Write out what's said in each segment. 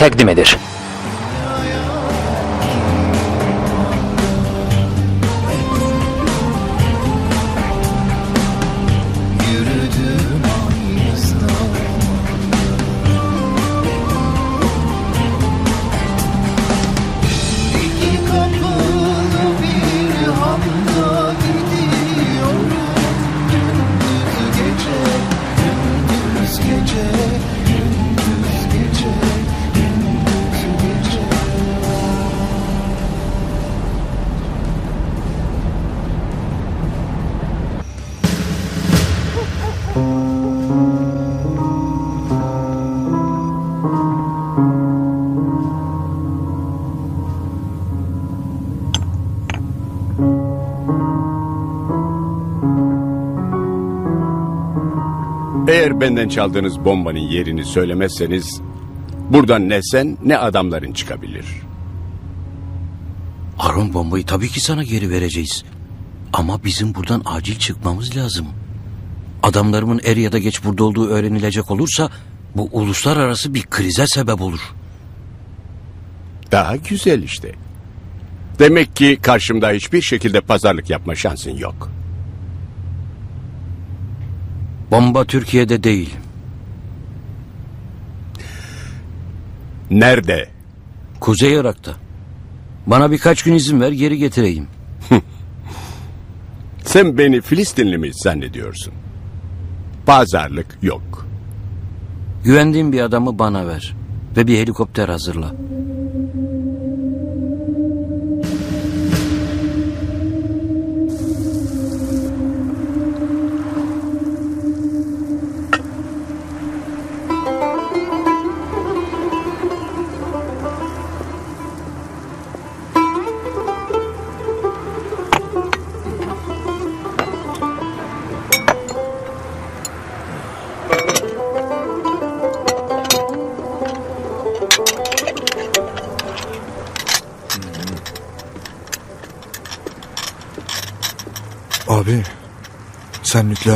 takdim eder. Eğer benden çaldığınız bombanın yerini söylemezseniz... ...buradan ne sen ne adamların çıkabilir. Aron bombayı tabii ki sana geri vereceğiz. Ama bizim buradan acil çıkmamız lazım. Adamlarımın er ya da geç burada olduğu öğrenilecek olursa bu uluslararası bir krize sebep olur. Daha güzel işte. Demek ki karşımda hiçbir şekilde pazarlık yapma şansın yok. Bomba Türkiye'de değil. Nerede? Kuzey Irak'ta. Bana birkaç gün izin ver geri getireyim. Sen beni Filistinli mi zannediyorsun? Pazarlık yok. Güvendiğim bir adamı bana ver. Ve bir helikopter hazırla.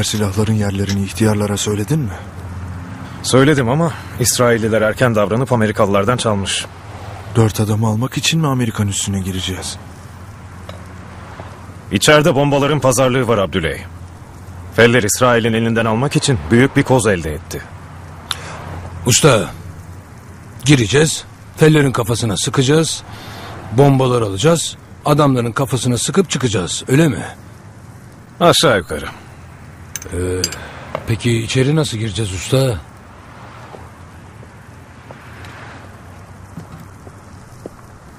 Silahların yerlerini ihtiyarlara söyledin mi? Söyledim ama İsrailliler erken davranıp Amerikalılardan çalmış. Dört adamı almak için mi Amerikan üstüne gireceğiz? İçeride bombaların pazarlığı var Abdüley. Feller İsrail'in elinden almak için büyük bir koz elde etti. Usta, gireceğiz, tellerin kafasına sıkacağız, bombalar alacağız, adamların kafasına sıkıp çıkacağız, öyle mi? Aşağı yukarı. Peki içeri nasıl gireceğiz usta?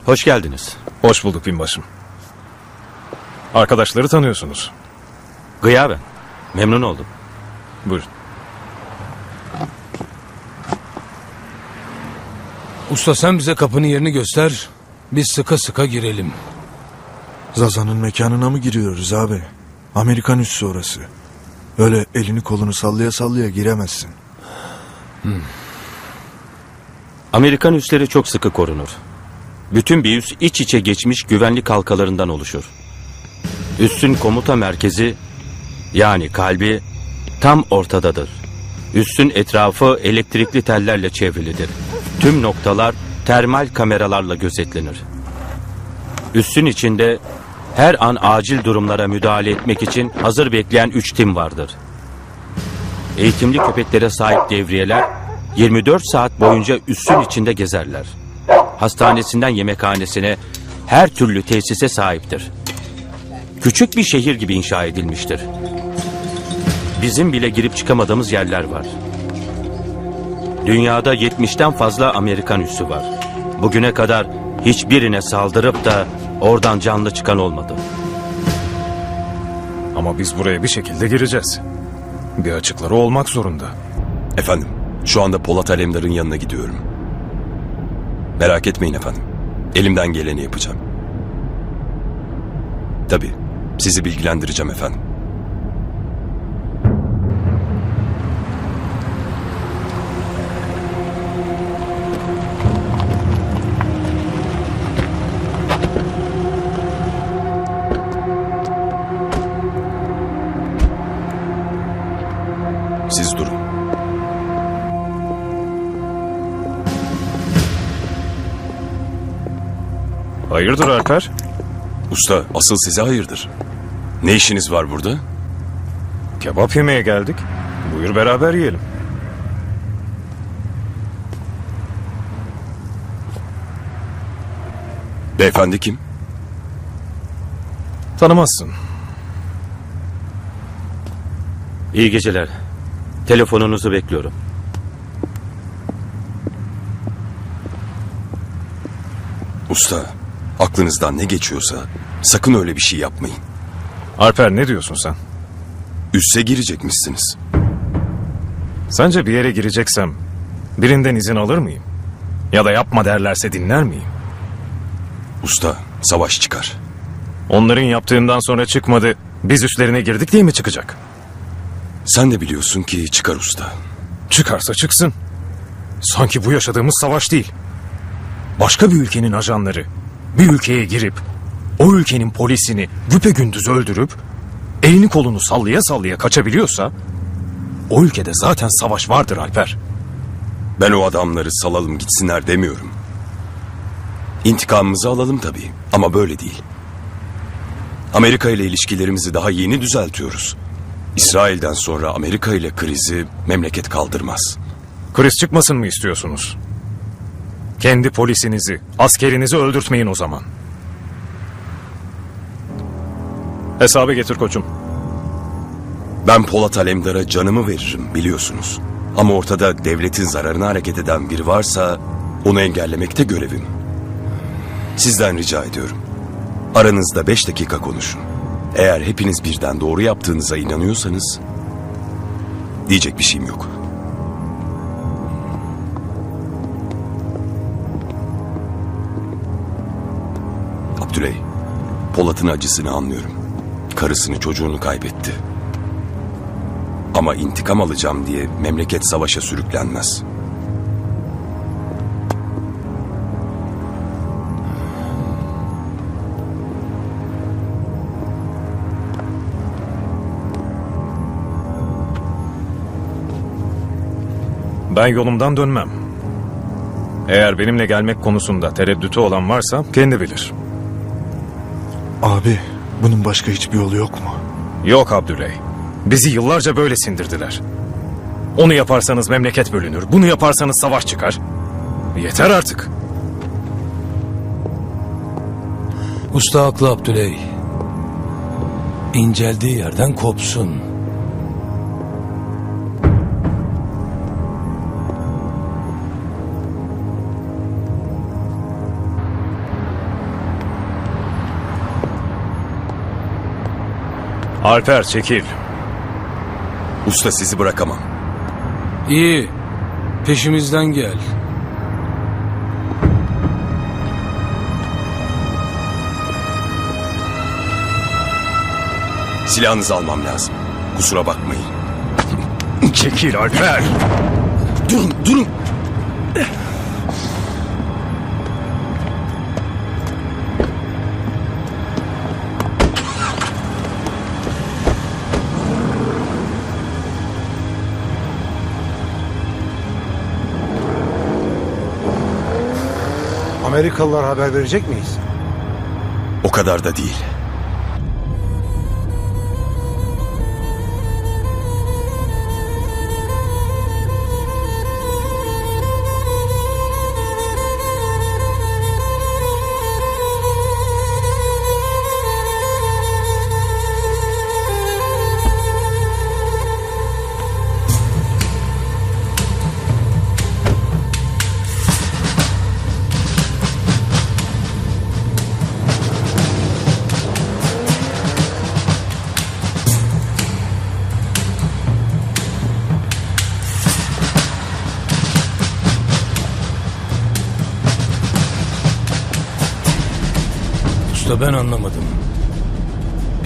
Hoş geldiniz. Hoş bulduk binbaşım. Arkadaşları tanıyorsunuz. Gıyaben. Memnun oldum. Buyurun. Usta sen bize kapının yerini göster, biz sıka sıka girelim. Zaza'nın mekanına mı giriyoruz abi? Amerikan üssü orası. Öyle elini kolunu sallaya sallaya giremezsin. Amerikan üsleri çok sıkı korunur. Bütün bir üs iç içe geçmiş güvenlik halkalarından oluşur. Üssün komuta merkezi yani kalbi tam ortadadır. Üssün etrafı elektrikli tellerle çevrilidir. Tüm noktalar termal kameralarla gözetlenir. Üssün içinde her an acil durumlara müdahale etmek için hazır bekleyen üç tim vardır. Eğitimli köpeklere sahip devriyeler 24 saat boyunca üssün içinde gezerler. Hastanesinden yemekhanesine her türlü tesise sahiptir. Küçük bir şehir gibi inşa edilmiştir. Bizim bile girip çıkamadığımız yerler var. Dünyada 70'ten fazla Amerikan üssü var. Bugüne kadar hiçbirine saldırıp da oradan canlı çıkan olmadı. Ama biz buraya bir şekilde gireceğiz. Bir açıkları olmak zorunda. Efendim, şu anda Polat Alemdar'ın yanına gidiyorum. Merak etmeyin efendim. Elimden geleni yapacağım. Tabii, sizi bilgilendireceğim efendim. Hayırdır Alper? Usta asıl size hayırdır. Ne işiniz var burada? Kebap yemeye geldik. Buyur beraber yiyelim. Beyefendi kim? Tanımazsın. İyi geceler. Telefonunuzu bekliyorum. Usta aklınızdan ne geçiyorsa sakın öyle bir şey yapmayın. Alper ne diyorsun sen? Üsse girecekmişsiniz. Sence bir yere gireceksem birinden izin alır mıyım? Ya da yapma derlerse dinler miyim? Usta savaş çıkar. Onların yaptığından sonra çıkmadı. Biz üstlerine girdik diye mi çıkacak? Sen de biliyorsun ki çıkar usta. Çıkarsa çıksın. Sanki bu yaşadığımız savaş değil. Başka bir ülkenin ajanları bir ülkeye girip o ülkenin polisini güpegündüz öldürüp elini kolunu sallaya sallaya kaçabiliyorsa o ülkede zaten savaş vardır Alper. Ben o adamları salalım gitsinler demiyorum. İntikamımızı alalım tabii ama böyle değil. Amerika ile ilişkilerimizi daha yeni düzeltiyoruz. İsrail'den sonra Amerika ile krizi memleket kaldırmaz. Kriz çıkmasın mı istiyorsunuz? Kendi polisinizi, askerinizi öldürtmeyin o zaman. Hesabı getir koçum. Ben Polat Alemdar'a canımı veririm biliyorsunuz. Ama ortada devletin zararına hareket eden biri varsa onu engellemekte görevim. Sizden rica ediyorum. Aranızda beş dakika konuşun. Eğer hepiniz birden doğru yaptığınıza inanıyorsanız diyecek bir şeyim yok. Abdüley, Polat'ın acısını anlıyorum. Karısını çocuğunu kaybetti. Ama intikam alacağım diye memleket savaşa sürüklenmez. Ben yolumdan dönmem. Eğer benimle gelmek konusunda tereddütü olan varsa kendi bilir. Abi bunun başka hiçbir yolu yok mu? Yok Abdüley. Bizi yıllarca böyle sindirdiler. Onu yaparsanız memleket bölünür. Bunu yaparsanız savaş çıkar. Yeter artık. Usta haklı Abdüley. İnceldiği yerden kopsun. Alper çekil. Usta sizi bırakamam. İyi. Peşimizden gel. Silahınızı almam lazım. Kusura bakmayın. Çekil Alper. Durun, durun. Amerikalılar haber verecek miyiz? O kadar da değil.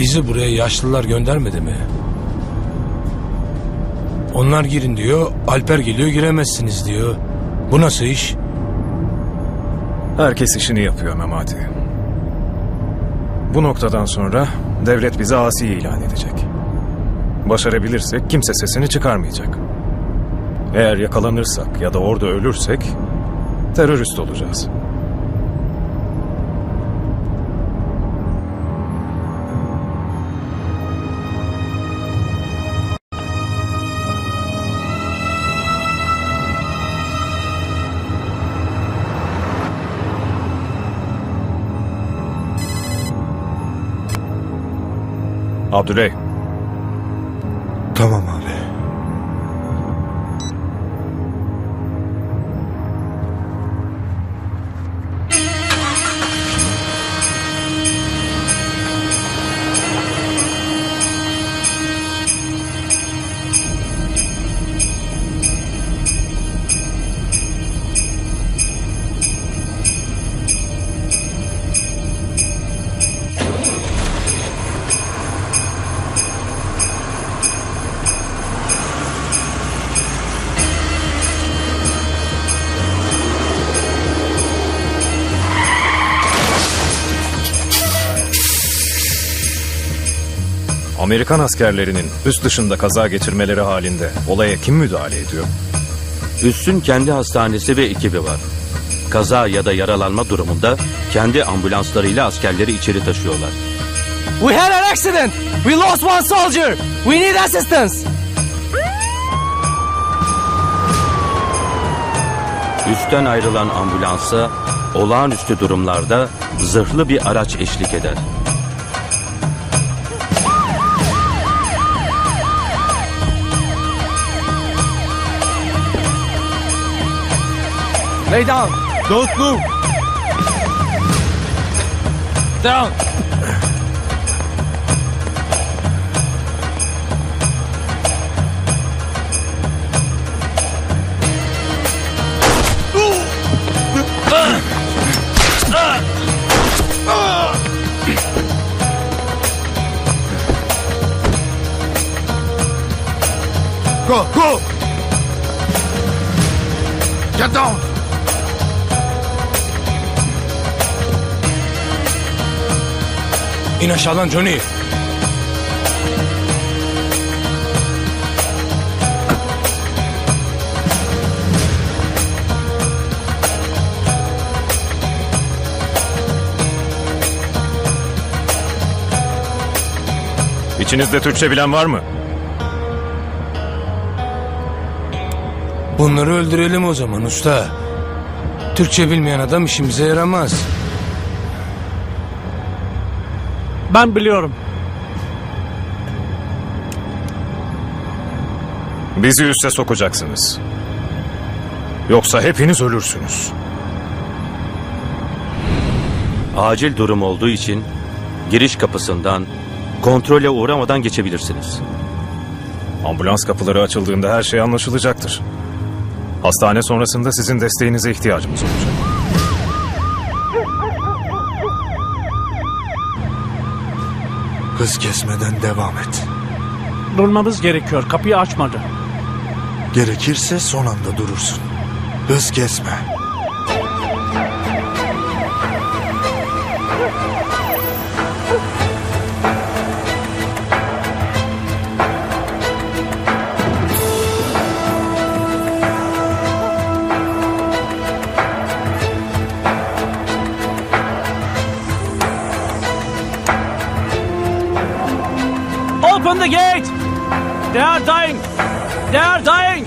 Bizi buraya yaşlılar göndermedi mi? Onlar girin diyor, Alper geliyor giremezsiniz diyor. Bu nasıl iş? Herkes işini yapıyor Memati. Bu noktadan sonra devlet bizi asi ilan edecek. Başarabilirsek kimse sesini çıkarmayacak. Eğer yakalanırsak ya da orada ölürsek terörist olacağız. Abdüley, Tamam Amerikan askerlerinin üst dışında kaza geçirmeleri halinde olaya kim müdahale ediyor? Üssün kendi hastanesi ve ekibi var. Kaza ya da yaralanma durumunda kendi ambulanslarıyla askerleri içeri taşıyorlar. We had an accident. We lost one soldier. We need assistance. Üstten ayrılan ambulansa olağanüstü durumlarda zırhlı bir araç eşlik eder. Lay down. Don't move. Down. Go go. Get down. İn aşağıdan Johnny. İçinizde Türkçe bilen var mı? Bunları öldürelim o zaman usta. Türkçe bilmeyen adam işimize yaramaz. Ben biliyorum. Bizi üste sokacaksınız. Yoksa hepiniz ölürsünüz. Acil durum olduğu için giriş kapısından kontrole uğramadan geçebilirsiniz. Ambulans kapıları açıldığında her şey anlaşılacaktır. Hastane sonrasında sizin desteğinize ihtiyacımız olacak. Hız kesmeden devam et. Durmamız gerekiyor. Kapıyı açmadı. Gerekirse son anda durursun. Hız kesme. Open the gate. They are dying. They are dying.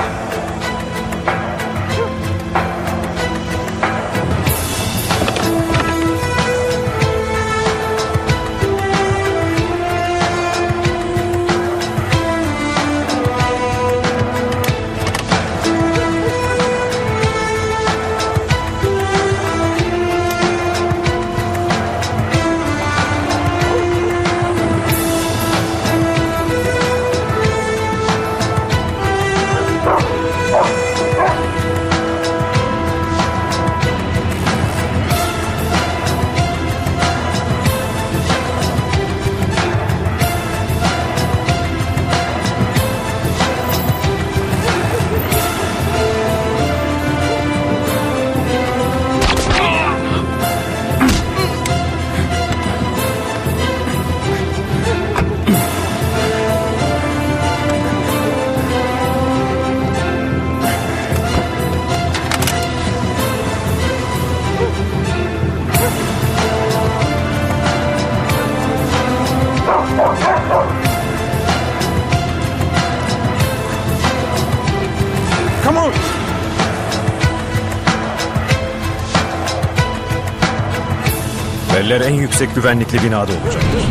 Beller en yüksek güvenlikli binada olacaktır.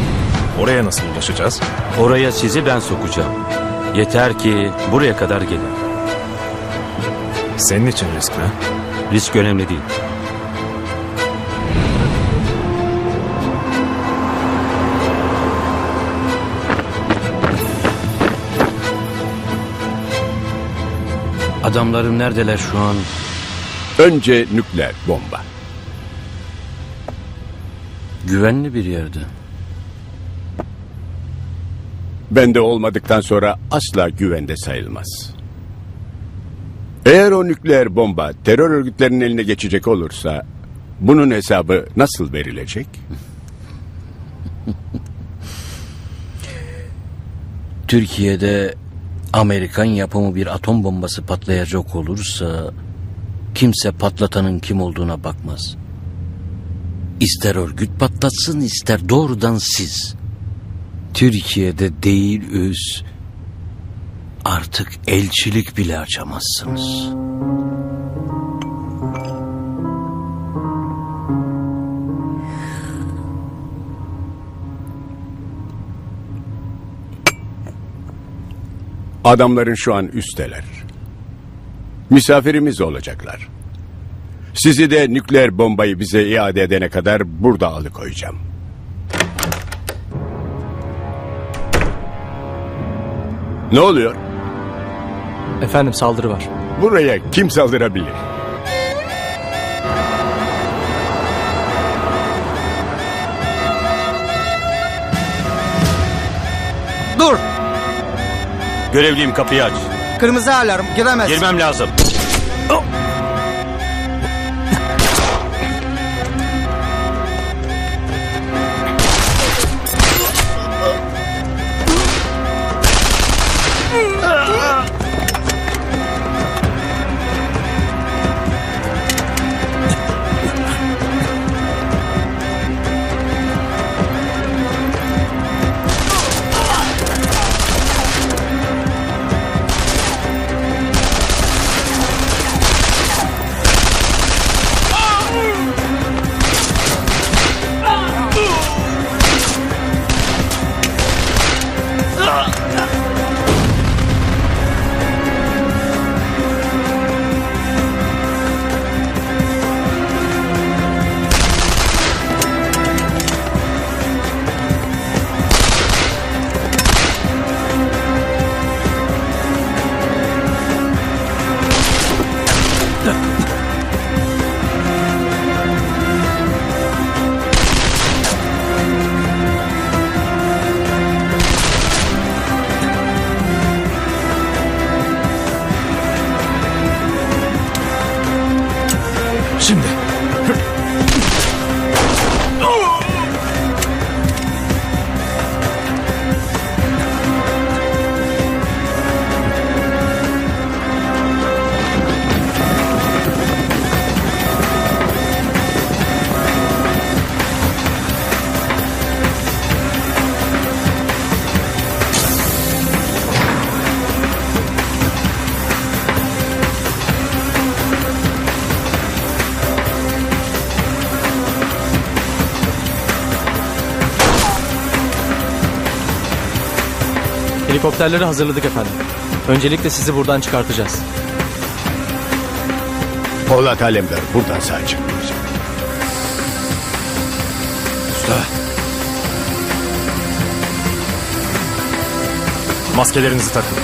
Oraya nasıl ulaşacağız? Oraya sizi ben sokacağım. Yeter ki buraya kadar gelin. Senin için risk ne? Risk önemli değil. Adamlarım neredeler şu an? Önce nükleer bomba. Güvenli bir yerde. Bende olmadıktan sonra asla güvende sayılmaz. Eğer o nükleer bomba terör örgütlerinin eline geçecek olursa bunun hesabı nasıl verilecek? Türkiye'de Amerikan yapımı bir atom bombası patlayacak olursa kimse patlatanın kim olduğuna bakmaz. İster örgüt patlatsın ister doğrudan siz. Türkiye'de değil üs artık elçilik bile açamazsınız. Adamların şu an üsteler. Misafirimiz olacaklar. Sizi de nükleer bombayı bize iade edene kadar burada alıkoyacağım. Ne oluyor? Efendim saldırı var. Buraya kim saldırabilir? Dur! Görevliyim kapıyı aç. Kırmızı alarm giremez. Girmem lazım. Helikopterleri hazırladık efendim. Öncelikle sizi buradan çıkartacağız. Polat Alemdar buradan sağ çıkmayacak. Maskelerinizi takın.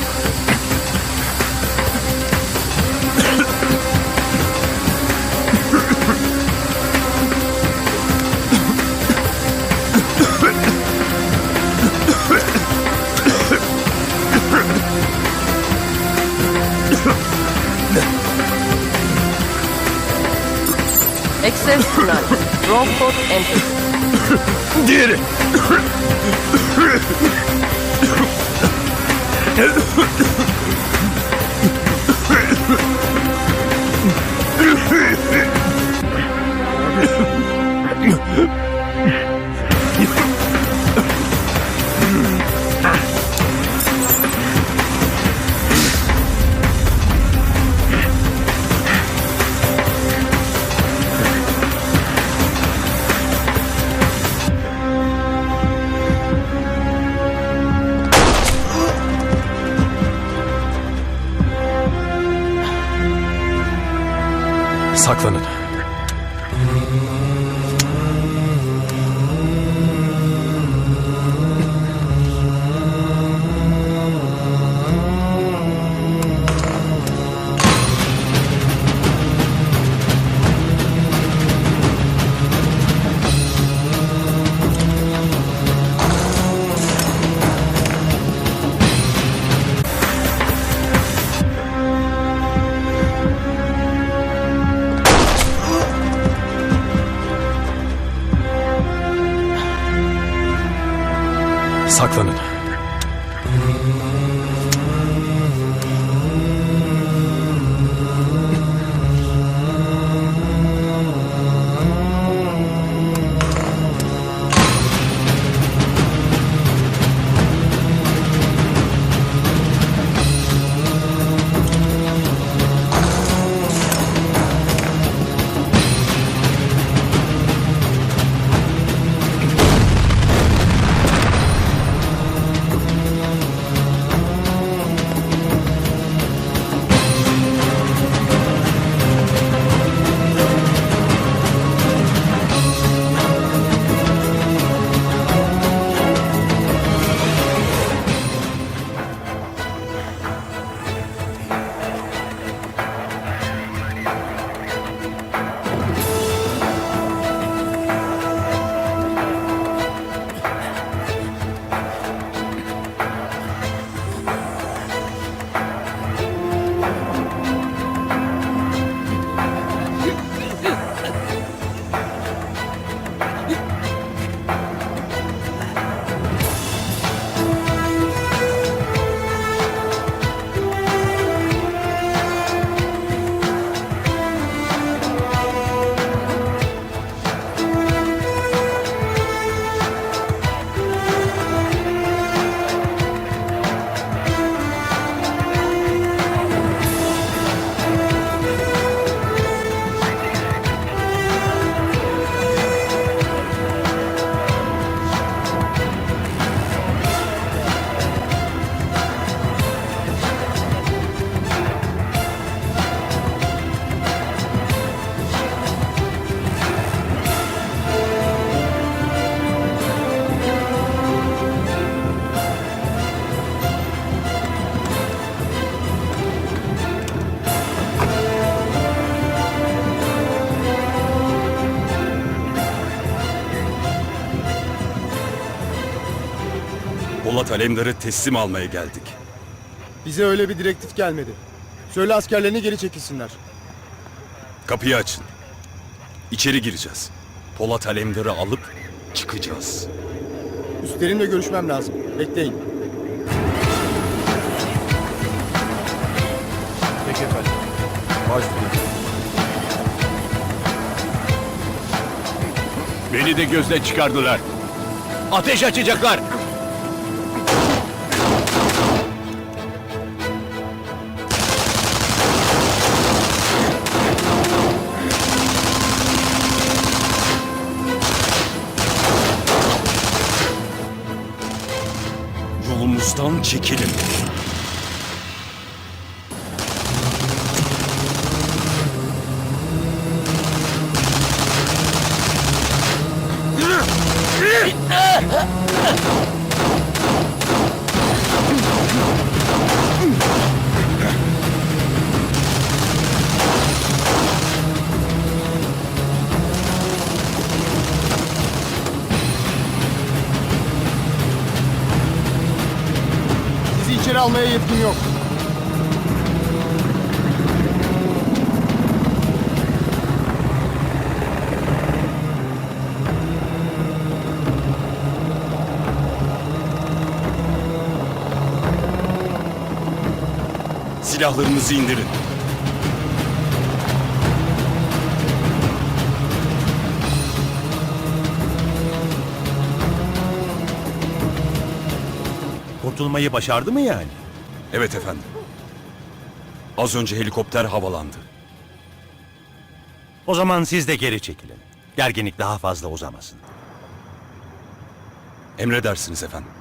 Robocop enters. Did it! Saklanın. Polat Alemdar'ı teslim almaya geldik. Bize öyle bir direktif gelmedi. Söyle askerlerini geri çekilsinler. Kapıyı açın. İçeri gireceğiz. Polat Alemdar'ı alıp çıkacağız. Üstlerimle görüşmem lazım. Bekleyin. Peki efendim. Baş Beni de gözden çıkardılar. Ateş açacaklar. Yolumuzdan almaya yetkim yok. Silahlarınızı indirin. Kurtulmayı başardı mı yani? Evet efendim. Az önce helikopter havalandı. O zaman siz de geri çekilin. Gerginlik daha fazla uzamasın. Emredersiniz efendim.